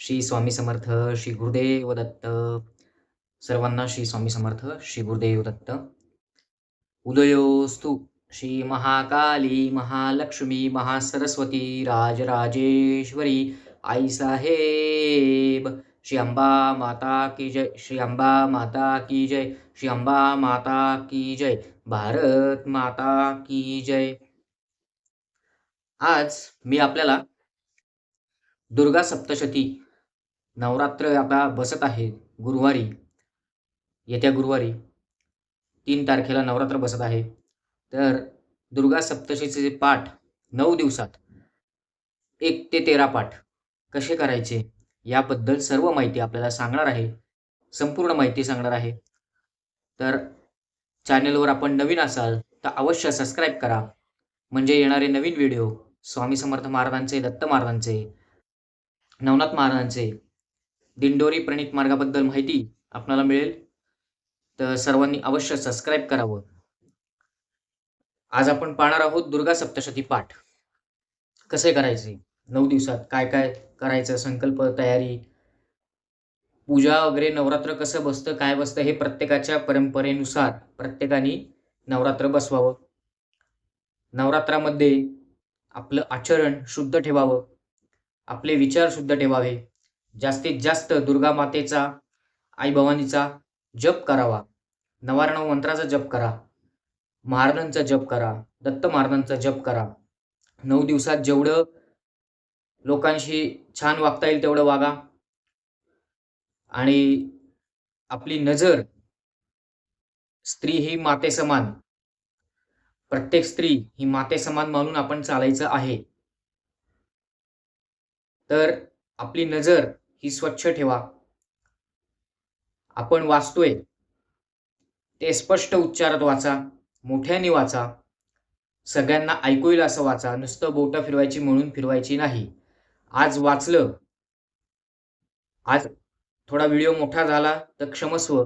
श्री स्वामी समर्थ श्री गुरुदेव दत्त. सर्वांना श्री स्वामी समर्थ श्री गुरुदेव दत्त. उदयोस्तु श्री महाकाली महालक्ष्मी महासरस्वती राजराजेश्वरी आई साहेब. श्री अंबा माता की जय श्री अंबा माता की जय श्री अंबा माता की जय भारत माता की जय. आज मी आपल्याला दुर्गा सप्तशती नवरात्र आता बसत आहे गुरुवारी येत्या गुरुवारी. तीन तारखेला नवरात्र बसत आहे. तर दुर्गा सप्तशतीचे पाठ नऊ दिवसात एक ते तेरा पाठ कसे करायचे? याबद्दल सर्व माहिती आपल्याला सांगणार आहे. संपूर्ण माहिती सांगणार आहे. तर चॅनेलवर आपण नवीन असाल तर अवश्य सबस्क्राईब करा. म्हणजे येणारे नवीन व्हिडिओ स्वामी समर्थ महाराजांचे दत्त महाराजांचे नवनाथ महाराजांचे दिंडोरी प्रणित मार्गाबद्दल माहिती आपणाला मिळेल. तर सर्वांनी अवश्य सबस्क्राईब करावं. आज आपण पाहणार आहोत दुर्गा सप्तशती पाठ. कसे करायचे? नऊ दिवसात काय काय करायचं? संकल्प तयारी पूजा वगैरे नवरात्र कसं बसतं काय बसतं हे प्रत्येकाच्या परंपरेनुसार प्रत्येकाने नवरात्र बसवावं. नवरात्रामध्ये आपलं आचरण शुद्ध ठेवावं. आपले विचार शुद्ध ठेवावे. जास्तीत जास्त दुर्गा मातेचा आई भवानीचा जप करावा. नवारणव मंत्राचा जप करा. महाराजांचा जप करा. दत्त महाराजांचा जप करा. नऊ दिवसात जेवढं लोकांशी छान वागता येईल तेवढं वागा. आणि आपली नजर स्त्री ही माते समान. प्रत्येक स्त्री ही माते समान मानून आपण चालायचं आहे. तर आपली नजर ही स्वच्छ ठेवा. आपण वाचतोय. ते स्पष्ट उच्चारात वाचा मोठ्याने वाचा. सगळ्यांना ऐकू येईल असं वाचा नुसतं बोटं फिरवायची म्हणून फिरवायची नाही. आज वाचलं. आज थोडा व्हिडिओ मोठा झाला तर क्षमस्व.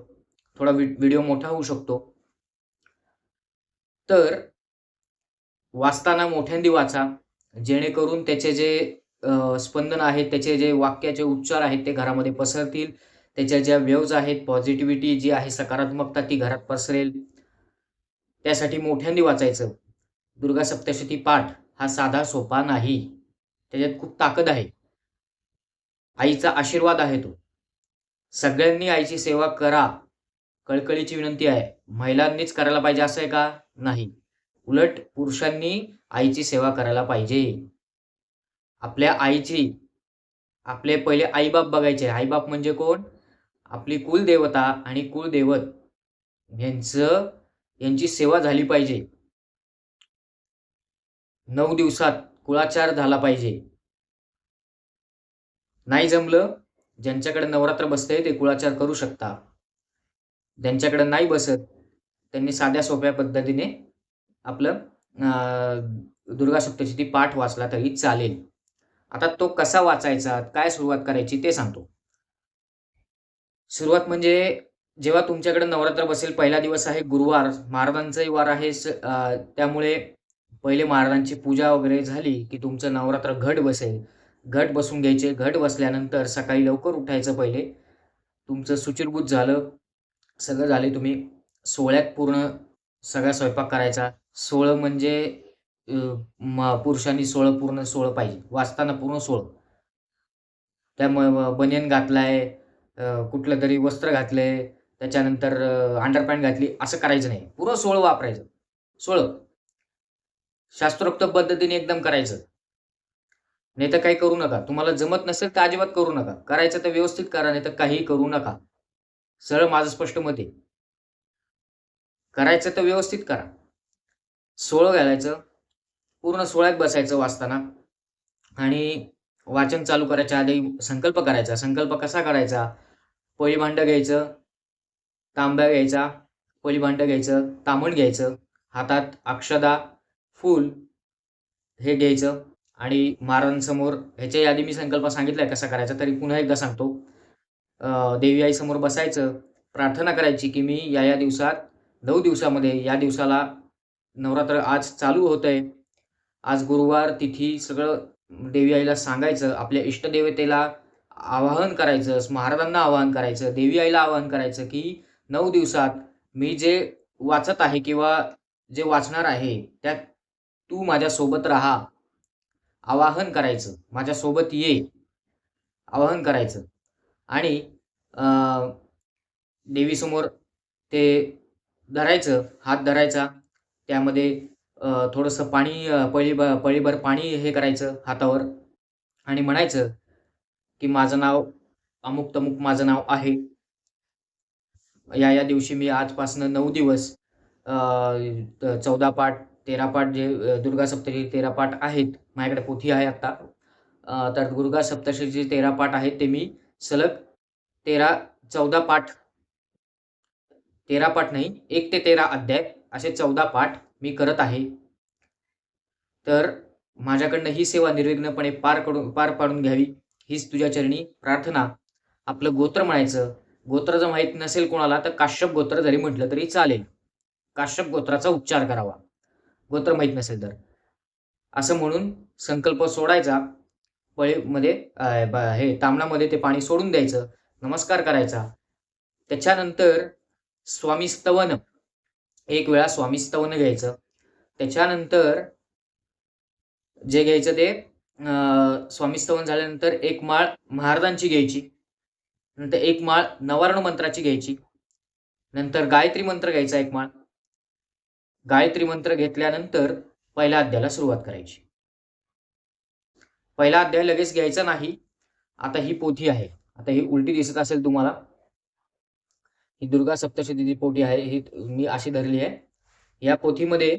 थोडा व्हिडिओ मोठा होऊ शकतो. तर वाचताना मोठ्यांदी वाचा जेणेकरून त्याचे जे स्पंदन आहेत त्याचे जे वाक्याचे उच्चार आहेत ते घरामध्ये पसरतील. त्याच्या ज्या वेव्ज आहेत पॉझिटिव्हिटी जी आहे सकारात्मकता ती घरात पसरेल. त्यासाठी मोठ्यांनी वाचायचं. दुर्गा सप्तशती पाठ हा साधा सोपा नाही. त्याच्यात खूप ताकद आहे. आईचा आशीर्वाद आहे तो. सगळ्यांनी आईची सेवा करा. कळकळीची विनंती आहे. महिलांनीच करायला पाहिजे असं आहे का? नाही. उलट पुरुषांनी आईची सेवा करायला पाहिजे. आपल्या आईची आपले पहिले आईबाप बघायचे. आईबाप म्हणजे कोण? आपली कुलदेवता आणि कुलदैवत. यांचं यांची सेवा झाली पाहिजे. नऊ दिवसात कुळाचार झाला पाहिजे. नाही जमलं ज्यांच्याकडे नवरात्र बसते ते कुळाचार करू शकता. ज्यांच्याकडे नाही बसत त्यांनी साध्या सोप्या पद्धतीने आपलं दुर्गा सप्तशती पाठ वाचला तरी चालेल. आता तो कसा वाचायचा काय सुरुवात करायची ते सांगतो. सुरुवात म्हणजे जेव्हा तुमच्याकडे नवरात्र बसेल पहिला दिवस आहे गुरुवार महाराजांचाही वार आहे स- त्यामुळे पहिले महाराजांची पूजा वगैरे झाली की तुमचं नवरात्र घट बसेल. घट बसून घ्यायचे घट बसल्यानंतर सकाळी लवकर उठायचं पहिले. तुमचं सुचिरभूत झालं सगळं झाले तुम्ही. सोहळ्यात पूर्ण सगळा स्वयंपाक करायचा. सोहळं म्हणजे पुरुषांनी सोळं पूर्ण सोळं पाहिजे. वाचताना पूर्ण सोळं. त्यामुळे बनियन घातलाय कुठलं तरी वस्त्र घातलंय त्याच्यानंतर अंडरपॅन्ट घातली असं करायचं नाही. पूर्ण सोळं वापरायचं. सोळं. शास्त्रोक्त पद्धतीने एकदम करायचं. नाही तर काही करू नका. तुम्हाला जमत नसेल तर अजिबात करू नका. करायचं तर व्यवस्थित करा नाही तर काही करू नका. सरळ माझं स्पष्ट मत आहे. करायचं तर व्यवस्थित करा. सोळं घालायचं. पूर्ण सोळ्यात बसायचं वाचताना. आणि वाचन चालू करायच्या आधी संकल्प करायचा. संकल्प कसा करायचा? पोळी भांड घ्यायचं तांब्या घ्यायचा पोळी भांड घ्यायचं तामण घ्यायचं हातात अक्षदा फूल हे घ्यायचं आणि महाराजांसमोर ह्याच्या आधी मी संकल्प सांगितलाय कसा करायचा तरी पुन्हा एकदा सांगतो. देवी आईसमोर बसायचं प्रार्थना करायची की मी या या दिवसात नऊ दिवसामध्ये या दिवसाला नवरात्र आज चालू होत आहे आज गुरुवार तिथी सगळं देवी आईला सांगायचं आपल्या इष्टदेवतेला आवाहन करायचं महाराजांना आवाहन करायचं देवी आईला आवाहन करायचं की नऊ दिवसात मी जे वाचत आहे किंवा जे वाचणार आहे त्यात तू माझ्यासोबत राहा. आवाहन करायचं माझ्यासोबत ये. आवाहन करायचं. आणि देवीसमोर ते धरायचं हात धरायचा. त्यामध्ये थोडंसं पाणी पळी पळीभर पाणी हे करायचं हातावर आणि म्हणायचं की माझं नाव अमुक तमुक माझं नाव आहे. या या दिवशी मी आजपासनं नऊ दिवस चौदा पाठ तेरा पाठ जे दुर्गा सप्तशी तेरा पाठ आहेत माझ्याकडे पोथी आहे आत्ता. तर दुर्गा सप्तशीचे तेरा पाठ आहेत ते मी सलग तेरा चौदा पाठ तेरा पाठ नाही एक ते तेरा अध्याय असे चौदा पाठ मी करत आहे. तर माझ्याकडनं ही सेवा निर्विघ्नपणे पार करून पार पाडून घ्यावी. हीच तुझ्या चरणी प्रार्थना. आपलं गोत्र म्हणायचं. गोत्र जर माहीत नसेल कोणाला तर काश्यप गोत्र जरी म्हटलं तरी चालेल. काश्यप गोत्राचा उच्चार करावा. गोत्र माहीत नसेल तर. असं म्हणून संकल्प सोडायचा. पळीमध्ये हे तामणामध्ये ते पाणी सोडून द्यायचं. नमस्कार करायचा. त्याच्यानंतर स्वामी स्तवन एक वेळा स्वामी स्तवन घ्यायचं. त्याच्यानंतर जे घ्यायचं ते अं, स्वामी स्तवन झाल्यानंतर एक माळ महाराजांची घ्यायची. नंतर एक माळ नवार्ण मंत्राची घ्यायची. नंतर गायत्री मंत्र घ्यायचा एक माळ. गायत्री मंत्र घेतल्यानंतर पहिल्या अध्यायाला सुरुवात करायची. पहिला अध्याय लगेच घ्यायचा नाही. आता ही पोथी आहे. आता ही उलटी दिसत असेल तुम्हाला. ही दुर्गा सप्तशतीची पोथी आहे ही मी अशी धरली आहे. या पोथीमध्ये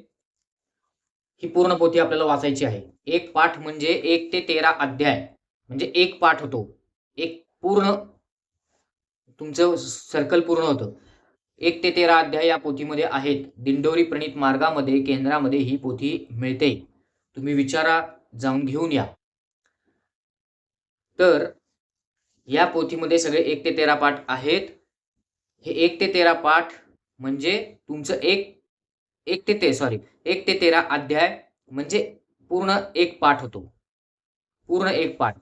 ही पूर्ण पोथी आपल्याला वाचायची आहे. एक पाठ म्हणजे एक ते तेरा अध्याय. म्हणजे एक पाठ होतो. एक पूर्ण तुमचं सर्कल पूर्ण होतं. एक ते तेरा अध्याय या पोथीमध्ये आहेत. दिंडोरी प्रणित मार्गामध्ये केंद्रामध्ये ही पोथी मिळते. तुम्ही विचारा जाऊन घेऊन या. तर या पोथीमध्ये सगळे एक ते तेरा पाठ आहेत. हे एक ते तेरा पाठ म्हणजे तुमचं एक एक ते ते सॉरी एक ते तेरा अध्याय म्हणजे पूर्ण एक पाठ होतो. पूर्ण एक पाठ.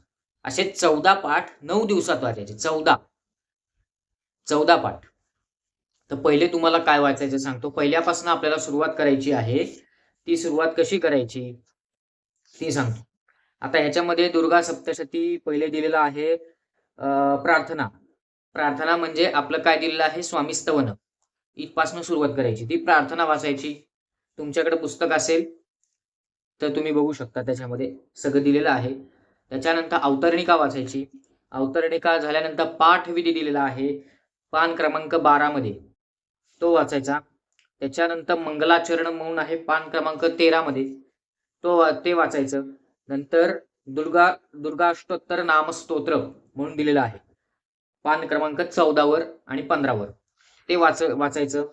असे चौदा पाठ नऊ दिवसात वाचायचे. चौदा. चौदा पाठ. तर पहिले तुम्हाला काय वाचायचं सांगतो. पहिल्यापासून आपल्याला सुरुवात करायची आहे. ती सुरुवात कशी करायची? ती सांगतो. आता याच्यामध्ये दुर्गा सप्तशती पहिले दिलेलं आहे. प्रार्थना. प्रार्थना म्हणजे आपलं काय दिलेलं आहे? स्वामी स्तवन. इथपासून सुरुवात करायची. ती प्रार्थना वाचायची. तुमच्याकडे पुस्तक असेल तर तुम्ही बघू शकता त्याच्यामध्ये सगळं दिलेलं आहे. त्याच्यानंतर अवतरणिका वाचायची. अवतरणिका झाल्यानंतर पाठविधी दिलेला आहे. पान क्रमांक बारामध्ये तो वाचायचा. त्याच्यानंतर मंगलाचरण म्हणून आहे पान क्रमांक तेरामध्ये तो ते वाचायचं. नंतर दुर्गा दुर्गाष्टोत्तर नामस्तोत्र म्हणून दिलेलं आहे. पान क्रमांक चौदावर आणि पंधरावर. ते वाच वाचायचं.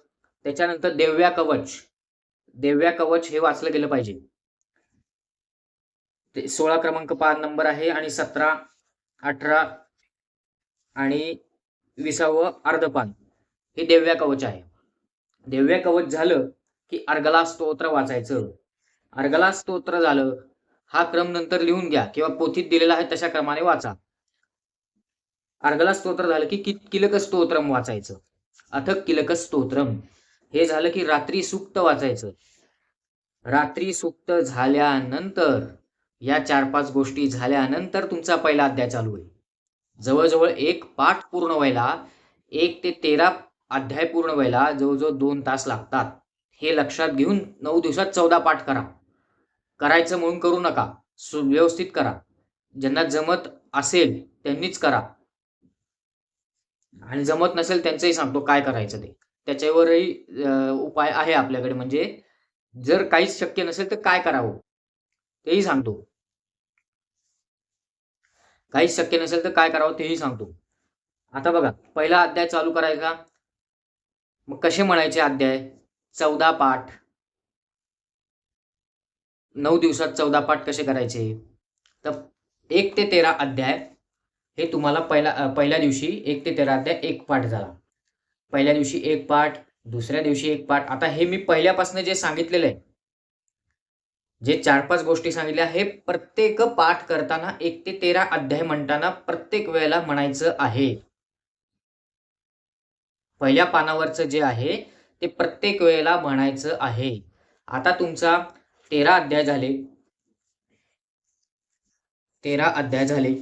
त्याच्यानंतर देव्या कवच. देव्या कवच हे वाचलं गेलं पाहिजे. ते सोळा क्रमांक पान नंबर आहे आणि सतरा अठरा आणि विसावं अर्धपान. हे देव्या कवच आहे. देव्या कवच झालं की अर्गला स्तोत्र वाचायचं. अर्गला स्तोत्र झालं हा क्रम नंतर लिहून घ्या किंवा पोथीत दिलेला आहे तशा क्रमाने वाचा. अर्गला स्तोत्र झालं की कि- किलक स्तोत्रम वाचायचं. अथक किलक स्तोत्रम. हे झालं की रात्री सुक्त वाचायचं. रात्री सुक्त झाल्यानंतर या चार पाच गोष्टी झाल्यानंतर तुमचा पहिला अध्याय चालू होईल. जवळजवळ एक पाठ पूर्ण व्हायला एक ते तेरा अध्याय पूर्ण व्हायला जवळजवळ दोन तास लागतात. हे लक्षात घेऊन नऊ दिवसात चौदा पाठ करा. करायचं म्हणून करू नका. सुव्यवस्थित करा. ज्यांना जमत असेल त्यांनीच करा. आणि जमत नसेल त्यांचंही सांगतो काय करायचं ते. त्याच्यावरही उपाय आहे आपल्याकडे. म्हणजे जर काहीच शक्य नसेल तर काय करावं? तेही सांगतो. काहीच शक्य नसेल तर काय करावं तेही सांगतो. आता बघा पहिला अध्याय चालू करायचा. मग कसे म्हणायचे अध्याय? चौदा पाठ. नऊ दिवसात चौदा पाठ कसे करायचे? तर एक ते तेरा अध्याय. हे तुम्हाला पहिला पहिल्या दिवशी एक ते तेरा अध्याय एक पाठ झाला. पहिल्या दिवशी एक पाठ दुसऱ्या दिवशी एक पाठ. आता हे मी पहिल्यापासून जे सांगितलेलं आहे जे चार पाच गोष्टी सांगितल्या हे प्रत्येक पाठ करताना एक ते तेरा अध्याय म्हणताना प्रत्येक वेळेला म्हणायचं आहे. पहिल्या पानावरचं जे आहे ते प्रत्येक वेळेला म्हणायचं आहे. आता तुमचा तेरा अध्याय झाले. तेरा अध्याय झाले.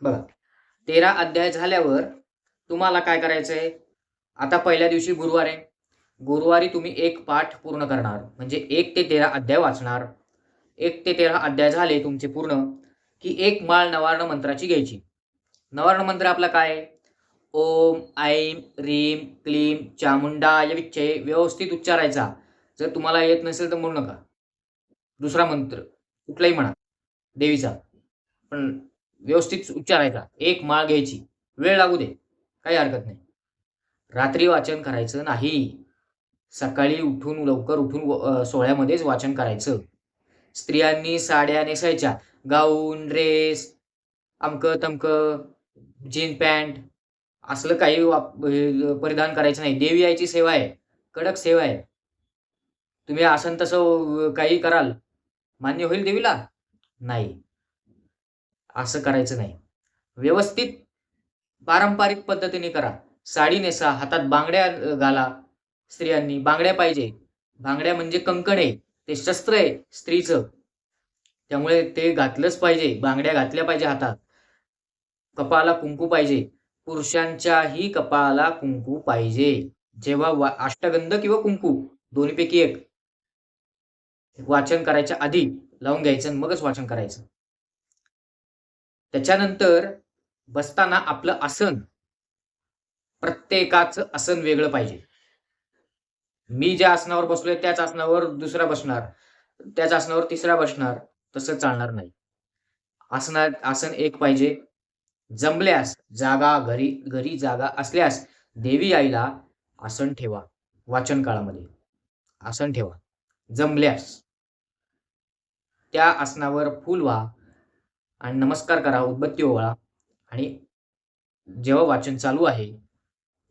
बघा. तेरा अध्याय झाल्यावर तुम्हाला काय करायचंय? आता पहिल्या दिवशी गुरुवार आहे. गुरुवारी तुम्ही एक पाठ पूर्ण करणार. म्हणजे एक ते तेरा अध्याय वाचणार. एक ते तेरा अध्याय झाले तुमचे पूर्ण की एक माळ नवार्ण मंत्राची घ्यायची. नवार्ण मंत्र आपला काय? आहे? ओम ऐम रीम क्लीम या विच्छे व्यवस्थित उच्चारायचा. जर तुम्हाला येत नसेल तर म्हणू नका. दुसरा मंत्र कुठलाही म्हणा देवीचा. पण व्यवस्थित उच्चारायचा एक माळ घ्यायची. वेळ लागू दे. काही हरकत नाही. रात्री वाचन करायचं नाही. सकाळी उठून लवकर उठून व- सोहळ्यामध्येच वाचन करायचं. स्त्रियांनी साड्या नेसायच्या. गाऊन ड्रेस अमकं तमकं जीन पॅन्ट असलं काही वाप परिधान करायचं नाही. देवी आईची सेवा आहे. कडक सेवा आहे. तुम्ही आसन तसं काही कराल. मान्य होईल देवीला? नाही. असं करायचं नाही. व्यवस्थित पारंपरिक पद्धतीने करा. साडी नेसा हातात बांगड्या घाला. स्त्रियांनी बांगड्या पाहिजे. बांगड्या म्हणजे कंकण आहे ते शस्त्र आहे स्त्रीचं. त्यामुळे ते घातलंच पाहिजे. बांगड्या घातल्या पाहिजे हातात. कपाळाला कुंकू पाहिजे. पुरुषांच्याही कपाळाला कुंकू पाहिजे. जेव्हा वा अष्टगंध किंवा कुंकू दोन्हीपैकी एक. वाचन करायच्या आधी लावून घ्यायचं आणि मगच वाचन करायचं. त्याच्यानंतर बसताना आपलं आसन. प्रत्येकाचं आसन वेगळं पाहिजे. मी ज्या आसनावर बसलोय त्याच आसनावर दुसरा बसणार. त्याच आसनावर तिसरा बसणार. तसं चालणार नाही. आसना आसन एक पाहिजे. जमल्यास जागा घरी घरी जागा असल्यास देवी आईला आसन ठेवा. वाचन काळामध्ये. आसन ठेवा. जमल्यास. त्या आसनावर फुल व्हा. आणि नमस्कार करा उदबत्ती ओवाळा. आणि जेव्हा वाचन चालू आहे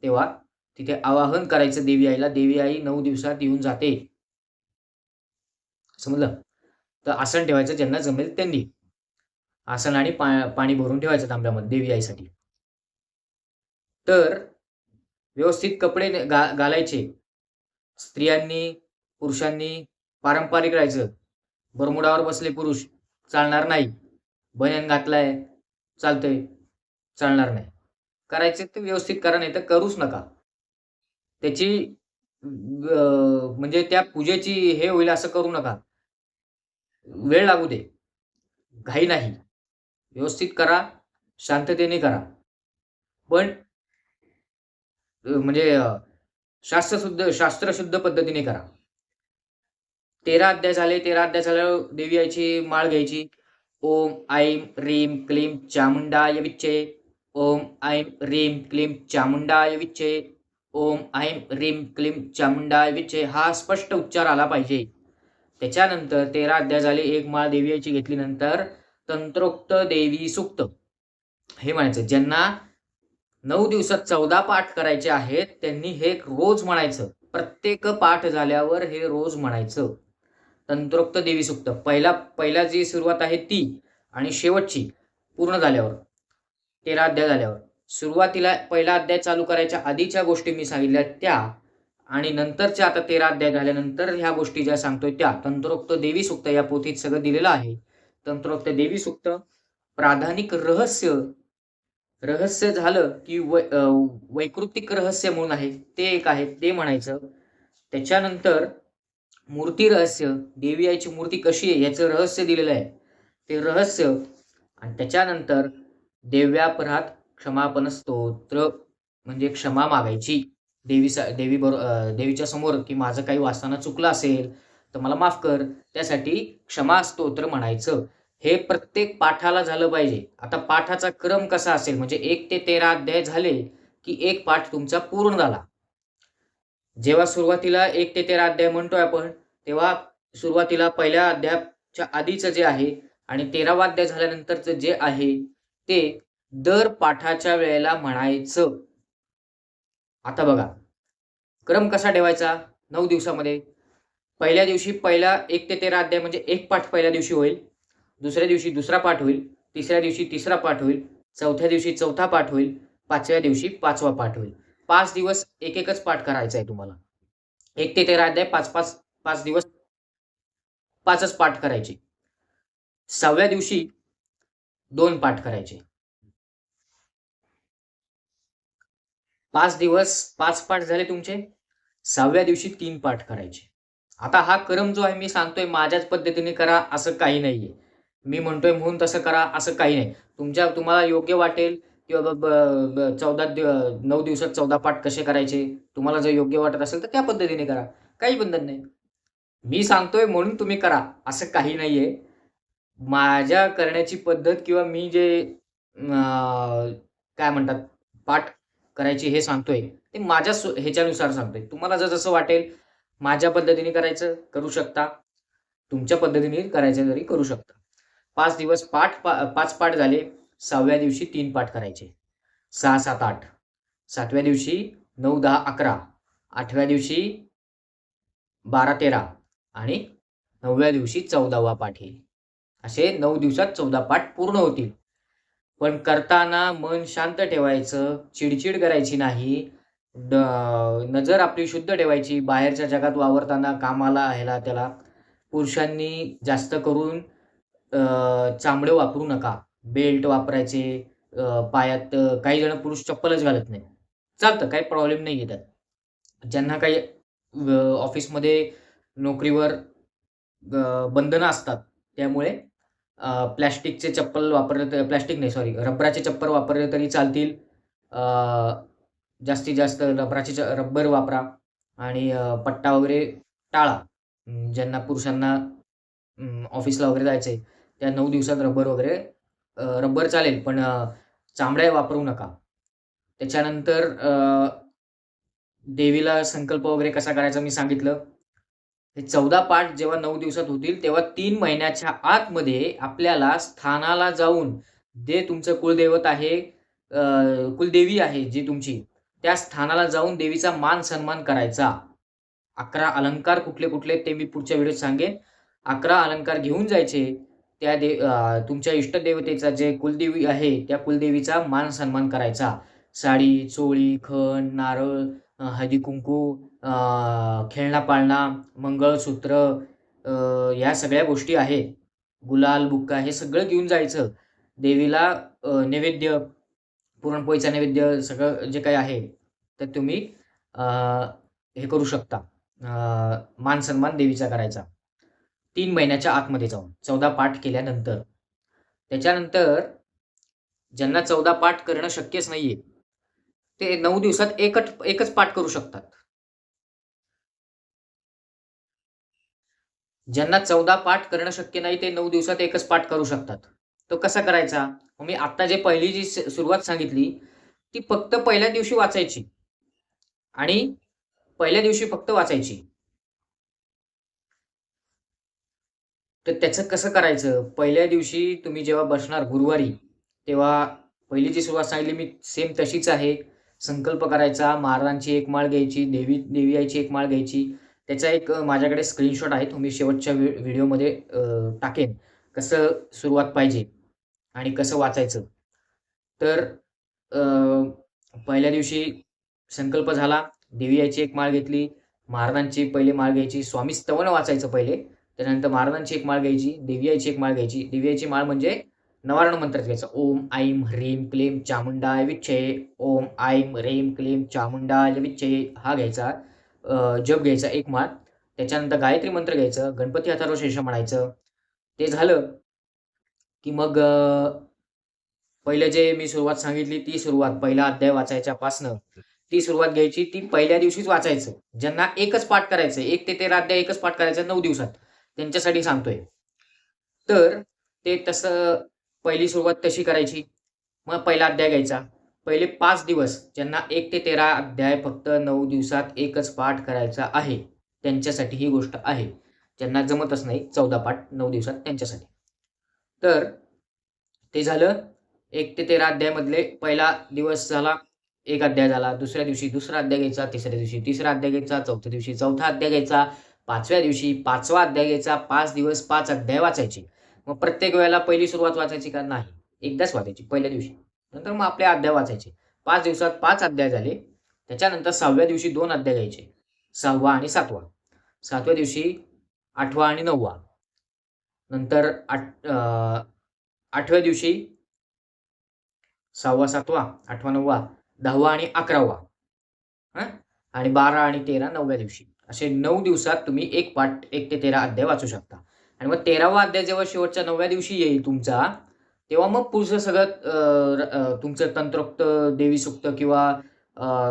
तेव्हा तिथे आवाहन करायचं देवी आईला देवी आई नऊ दिवसात येऊन जाते. समजलं तर आसन ठेवायचं ज्यांना जमेल त्यांनी. आसन आणि पा पाणी भरून ठेवायचं तांब्यामध्ये देवी आईसाठी. तर व्यवस्थित कपडे गा घालायचे. स्त्रियांनी पुरुषांनी पारंपरिक राहायचं. बरमुडावर बसले पुरुष चालणार नाही. बनियन घातलाय चालतंय चालणार नाही. करायचे ते व्यवस्थित करा नाही तर करूच नका. त्याची अं, म्हणजे त्या पूजेची हे होईल असं करू नका. वेळ लागू दे. घाई नाही. व्यवस्थित करा शांततेने करा. पण म्हणजे शास्त्रशुद्ध शास्त्रशुद्ध पद्धतीने करा. तेरा अध्याय झाले तेरा अध्याय झाल्यावर देवी यायची माळ घ्यायची. ओम ऐं ह्रीं क्लीं चामुंडाय विच्चे। ओम ऐं ह्रीं क्लीं चामुंडाय विच्चे। ओम ऐं ह्रीं क्लीं चामुंडाय विच्चे हा स्पष्ट उच्चार आला पाहिजे। त्याच्यानंतर तेरा अध्याय झाले एक माळ देवी आईची तंत्रोक्त देवी सुक्त. हे म्हणायचं ज्यांना नऊ दिवसात चौदा पाठ करायचे आहेत त्यांनी हे रोज म्हणायचं. प्रत्येक पाठ झाल्यावर हे रोज म्हणायचं. तंत्रोक्त देवी सुक्त. पहिला पहिला जी सुरुवात आहे ती आणि शेवटची पूर्ण झाल्यावर तेरा अध्याय झाल्यावर. सुरुवातीला पहिला अध्याय चालू करायच्या आधीच्या गोष्टी मी सांगितल्या त्या आणि नंतरच्या आता तेरा अध्याय झाल्यानंतर ह्या गोष्टी ज्या सांगतोय त्या. तंत्रोक्त देवी सुक्त या पोथीत सगळं दिलेलं आहे. तंत्रोक्त देवी सुक्त. प्राधानिक रहस्य रहस्य झालं की वै वैकृतिक रहस्य म्हणून आहे. ते एक आहे. ते म्हणायचं. त्याच्यानंतर मूर्ती रहस्य देवी आईची मूर्ती कशी आहे याचं रहस्य दिलेलं आहे. ते रहस्य आणि त्याच्यानंतर देव्यापरात क्षमापण स्तोत्र म्हणजे क्षमा मागायची. देवीचा देवी बरो देवीच्या समोर की माझं काही वाचताना चुकलं असेल तर मला माफ कर. त्यासाठी क्षमा स्तोत्र म्हणायचं. हे प्रत्येक पाठाला झालं पाहिजे. आता पाठाचा क्रम कसा असेल? म्हणजे एक ते तेरा अध्याय झाले की एक पाठ तुमचा पूर्ण झाला. जेव्हा सुरुवातीला एक ते तेरा अध्याय म्हणतोय आपण तेव्हा सुरुवातीला पहिल्या अध्यायाच्या आधीचं जे आहे आणि तेरावा अध्याय झाल्यानंतरचं जे आहे ते दर पाठाच्या वेळेला म्हणायचं. आता बघा क्रम कसा ठेवायचा? नऊ दिवसामध्ये. पहिल्या दिवशी पहिला एक ते तेरा अध्याय म्हणजे एक पाठ पहिल्या दिवशी होईल दुसऱ्या दिवशी दुसरा पाठ होईल तिसऱ्या दिवशी तिसरा पाठ होईल चौथ्या दिवशी चौथा पाठ होईल पाचव्या दिवशी पाचवा पाठ होईल. पाच दिवस एक एकच पाठ करायचा आहे तुम्हाला. एक ते तेरा अध्याय पाच पाच पाच दिवस पाचच पाठ करायचे. सहाव्या दिवशी दोन पाठ करायचे. पाच दिवस पाच पाठ झाले तुमचे. सहाव्या दिवशी तीन पाठ करायचे. आता हा क्रम जो आहे मी सांगतोय माझ्याच पद्धतीने करा असं काही नाहीये. मी म्हणतोय म्हणून तसं करा असं काही नाही. तुमच्या तुम्हाला योग्य वाटेल किंवा चौदा दिव- नऊ दिवसात चौदा पाठ कसे करायचे तुम्हाला जर योग्य वाटत असेल तर त्या पद्धतीने करा. काही बंधन नाही. मी सांगतोय म्हणून तुम्ही करा असं काही नाहीये. माझ्या करण्याची पद्धत किंवा मी जे काय म्हणतात पाठ करायची हे सांगतोय ते माझ्या सु- ह्याच्यानुसार सांगतोय. तुम्हाला जर जसं वाटेल माझ्या पद्धतीने करायचं करू शकता. तुमच्या पद्धतीने करायचं तरी करू शकता. पाच दिवस पाठ पा, पाच पाठ झाले सहाव्या दिवशी तीन पाठ करायचे. सहा सात आठ. सातव्या दिवशी नऊ दहा अकरा. आठव्या दिवशी बारा तेरा. आणि नवव्या दिवशी चौदावा पाठ येईल. असे नऊ दिवसात चौदा पाठ पूर्ण होतील. पण करताना मन शांत ठेवायचं चिडचिड करायची नाही. नजर आपली शुद्ध ठेवायची. बाहेरच्या जगात वावरताना कामाला ह्याला त्याला पुरुषांनी जास्त करून चामडे वापरू नका. बेल्ट वापरायचे पायात काही जण पुरुष चप्पलच घालत नाही चालतं काही प्रॉब्लेम नाही येतात ज्यांना काही ऑफिसमध्ये नोकरीवर बंधनं असतात त्यामुळे प्लॅस्टिकचे चप्पल वापरले तर प्लॅस्टिक नाही सॉरी रबराचे चप्पल वापरले तरी चालतील. जास्तीत जास्त रबराचे रब्बर वापरा आणि पट्टा वगैरे टाळा. ज्यांना पुरुषांना ऑफिसला वगैरे जायचं आहे त्या नऊ दिवसात रबर वगैरे रबर चालेल पण चामड्या वापरू नका. त्याच्यानंतर देवीला संकल्प वगैरे कसा करायचा मी सांगितलं. हे चौदा पाठ जेव्हा नऊ दिवसात होतील तेव्हा तीन महिन्याच्या आतमध्ये आपल्याला स्थानाला जाऊन जे तुमचं कुलदैवत आहे कुलदेवी आहे जी तुमची त्या स्थानाला जाऊन देवीचा मान सन्मान करायचा. अकरा अलंकार कुठले कुठले ते मी पुढच्या व्हिडिओत सांगेन. अकरा अलंकार घेऊन जायचे. त्या दे तुमच्या इष्टदेवतेचा जे कुलदेवी आहे त्या कुलदेवीचा मान सन्मान करायचा. साडी चोळी खण नारळ हळदीकुंकू हळदी कुंकू खेळणा पाळणा मंगळसूत्र या सगळ्या गोष्टी आहेत. गुलाल बुक्का हे सगळं घेऊन जायचं. देवीला नैवेद्य पुरणपोळीचा नैवेद्य सगळं जे काही आहे तर तुम्ही हे करू शकता. मान सन्मान देवीचा करायचा. तीन महिन्याच्या आतमध्ये जाऊन चौदा पाठ केल्यानंतर. त्याच्यानंतर ज्यांना चौदा पाठ करणं शक्यच नाहीये ते नऊ दिवसात एकच एकच पाठ करू शकतात. ज्यांना चौदा पाठ करणं शक्य नाही ते नऊ दिवसात एकच पाठ करू शकतात. तो कसा करायचा? मी आता जे पहिली जी सुरुवात सांगितली ती फक्त पहिल्या दिवशी वाचायची. आणि पहिल्या दिवशी फक्त वाचायची. तर त्याचं कसं करायचं? पहिल्या दिवशी तुम्ही जेव्हा बसणार गुरुवारी तेव्हा पहिली जी सुरुवात सांगितली मी सेम तशीच आहे. संकल्प करायचा महाराजांची एक माळ घ्यायची देवी देवी आईची एक माळ घ्यायची. त्याचा एक माझ्याकडे स्क्रीनशॉट आहे तुम्ही शेवटच्या व्हि व्हिडिओमध्ये टाकेन. कसं सुरुवात पाहिजे आणि कसं वाचायचं. तर पहिल्या दिवशी संकल्प झाला देवी आईची एक माळ घेतली महाराजांची पहिले माळ घ्यायची स्वामी स्तवन वाचायचं पहिले. त्यानंतर महाराजांची एक माळ घ्यायची देवियाची एक माळ घ्यायची. देवियाची माळ म्हणजे नवारण मंत्र घ्यायचा. ओम ऐम ह्रीम क्लीम चामुंडाय विच्छे. ओम ऐम ह्रीम क्लीम चामुंडाय विच्छे हा घ्यायचा. जप घ्यायचा एक माळ. त्याच्यानंतर गायत्री मंत्र घ्यायचं. गणपती अथर्व शेष म्हणायचं. ते झालं की मग पहिलं जे मी सुरुवात सांगितली ती सुरुवात पहिला अध्याय वाचायच्या पासनं ती सुरुवात घ्यायची ती पहिल्या दिवशीच वाचायचं. ज्यांना एकच पाठ करायचं एक ते तेरा अध्याय एकच पाठ करायचं नऊ दिवसात. त्यांच्यासाठी सांगतोय. तर ते तसं पहिली सुरुवात तशी करायची? मग पहिला अध्याय घ्यायचा. पहिले पाच दिवस ज्यांना एक ते तेरा अध्याय फक्त नऊ दिवसात एकच पाठ करायचा आहे त्यांच्यासाठी ही गोष्ट आहे. ज्यांना जमतच नाही चौदा पाठ नऊ दिवसात त्यांच्यासाठी. तर ते झालं एक ते तेरा अध्यायमधले पहिला दिवस झाला एक अध्याय झाला दुसऱ्या दिवशी दुसरा अध्याय घ्यायचा तिसऱ्या दिवशी तिसरा अध्याय घ्यायचा चौथ्या दिवशी चौथा अध्याय घ्यायचा पाचव्या दिवशी पाचवा अध्याय घ्यायचा पाच दिवस पाच अध्याय वाचायचे. मग प्रत्येक वेळेला पहिली सुरुवात वाचायची का नाही? एकदाच वाचायची पहिल्या दिवशी. नंतर मग आपले अध्याय वाचायचे. पाच दिवसात पाच अध्याय झाले. त्याच्यानंतर सहाव्या दिवशी दोन अध्याय घ्यायचे. सहावा आणि सातवा. सातव्या दिवशी आठवा आणि नववा. नंतर आठ अं, आठव्या दिवशी सहावा सातवा आठवा नववा दहावा आणि अकरावा. हं? आणि बारा आणि तेरा नवव्या दिवशी. असे नऊ दिवसात तुम्ही एक पाठ एक ते तेरा अध्याय वाचू शकता. आणि मग तेरावा अध्याय जेव्हा शेवटच्या नवव्या दिवशी येईल तुमचा तेव्हा मग पुढचं सगळं तुमचं तंत्रोक्त देवी सुक्त किंवा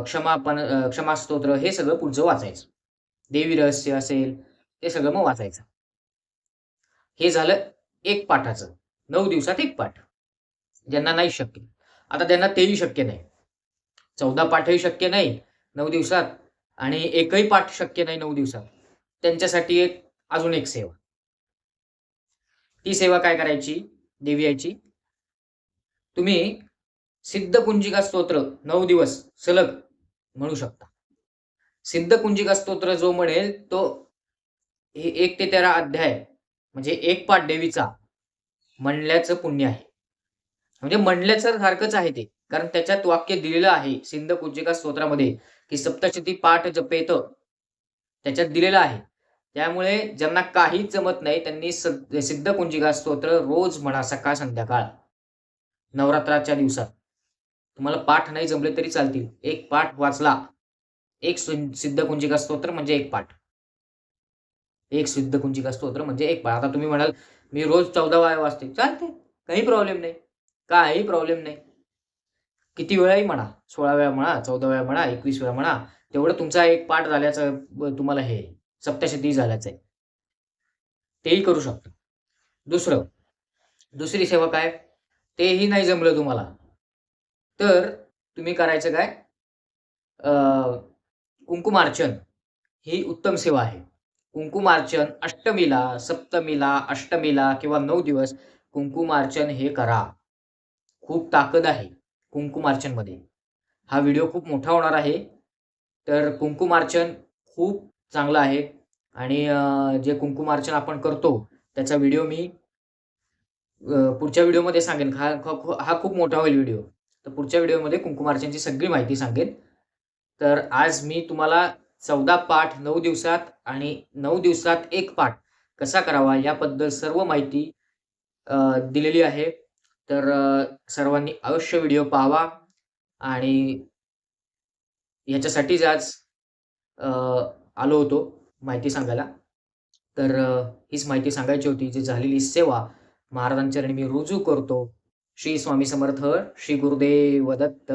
क्षमापण क्षमास्तोत्र हे सगळं पुढचं वाचायचं. देवी रहस्य असेल ते सगळं मग वाचायचं. हे झालं एक पाठाचं. नऊ दिवसात एक पाठ. ज्यांना नाही शक्य. आता त्यांना तेही शक्य नाही. चौदा पाठही शक्य नाही. नऊ दिवसात आणि एकही पाठ शक्य नाही नऊ दिवसात. त्यांच्यासाठी एक अजून एक सेवा. ती सेवा काय करायची? देवी यायची. तुम्ही सिद्धपुंजिका स्तोत्र नऊ दिवस सलग म्हणू शकता. सिद्धकुंजिका स्तोत्र जो म्हणेल तो एक ते तेरा अध्याय म्हणजे एक पाठ देवीचा म्हणल्याचं पुण्य आहे. म्हणजे म्हणल्याचं सारखंच आहे ते कारण त्याच्यात वाक्य दिलेलं आहे सिंध कुंजिका स्तोत्रामध्ये. की सप्तशती पाठ जपेत त्याच्यात दिलेलं आहे. त्यामुळे ज्यांना काहीच जमत नाही त्यांनी सिद्ध कुंजिका स्तोत्र रोज म्हणा सकाळ संध्याकाळ नवरात्राच्या दिवसात. तुम्हाला पाठ नाही जमले तरी चालतील. एक पाठ वाचला. एक सिद्ध कुंजिका स्तोत्र म्हणजे एक पाठ. एक सिद्ध कुंजिका स्तोत्र म्हणजे एक पाठ. आता तुम्ही म्हणाल मी रोज चौदा वाया वाचते. चालते काही प्रॉब्लेम नाही. काही प्रॉब्लेम नाही. किती वेळाही म्हणा सोळा वेळा म्हणा चौदा वेळा म्हणा एकवीस वेळा म्हणा तेवढं तुमचा एक पाठ झाल्याचं तुम्हाला हे आहे. सप्तशती झाल्याचं आहे. तेही करू शकता. दुसरं दुसरी सेवा काय? तेही नाही जमलं तुम्हाला. तर तुम्ही करायचं काय? कुंकुमार्चन ही उत्तम सेवा आहे. कुंकुमार्चन अष्टमीला सप्तमीला अष्टमीला किंवा नऊ दिवस कुंकुमार्चन हे करा. खूप ताकद आहे. कुंकुमार्चनमध्ये हा व्हिडिओ खूप मोठा होणार आहे. तर कुंकुमार्चन खूप चांगलं आहे. आणि जे कुंकुमार्चन आपण करतो त्याचा व्हिडिओ मी पुढच्या व्हिडिओमध्ये सांगेन. हा हा- हा खूप मोठा होईल व्हिडिओ तर पुढच्या व्हिडिओमध्ये कुंकुमार्चनची सगळी माहिती सांगेन. तर आज मी तुम्हाला चौदा पाठ नऊ दिवसात आणि नऊ दिवसात एक पाठ कसा करावा याबद्दल सर्व माहिती दिलेली आहे. तर सर्वांनी अवश्य व्हिडिओ पाहावा आणि ह्याच्यासाठीच आज आलो होतो माहिती सांगायला. तर हीच माहिती सांगायची होती जी झालेली सेवा महाराजांच्या मी रुजू करतो. श्री स्वामी समर्थ श्री गुरुदेव दत्त.